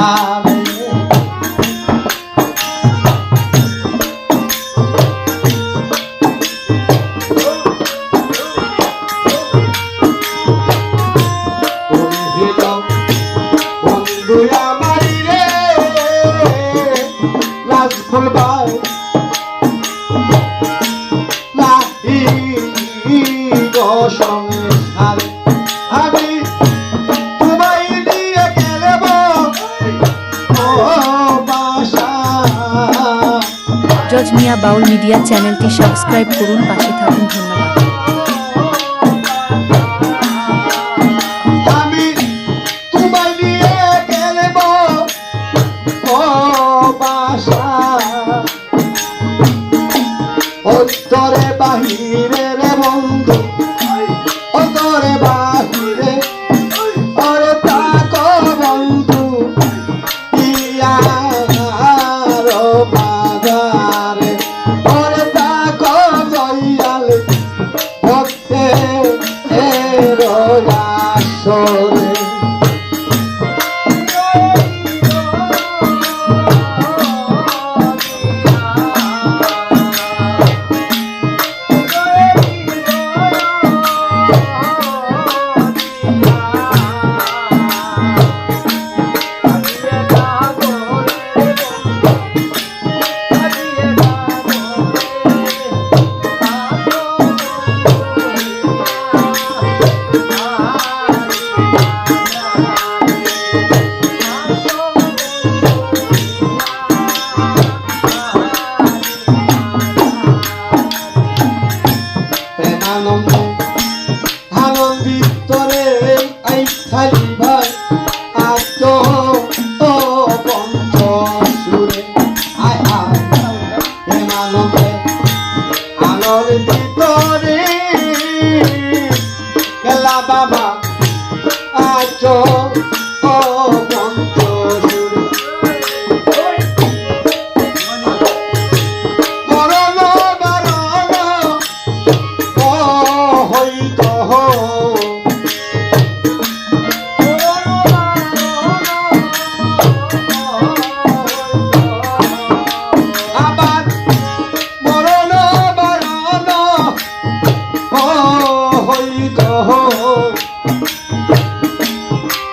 সারা Saroj Mia Baul media চ্যানেলটি subscribe করুন পাশে থাকুন ধন্যবাদ। ভক্তে রোজা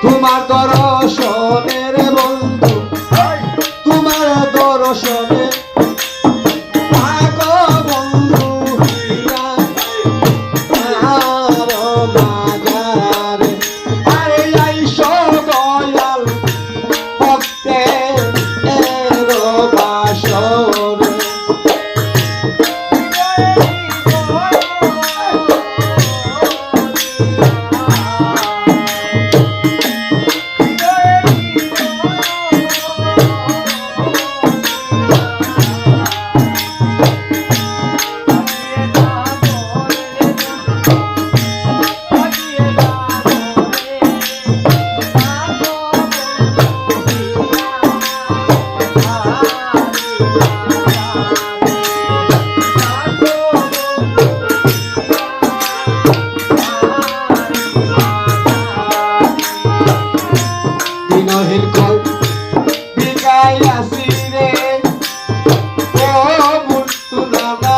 তোমার দর্শনের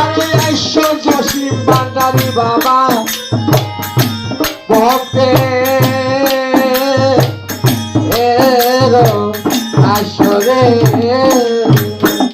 আরে ঐশ্বর্য বান্দারি বাবা। ভক্তে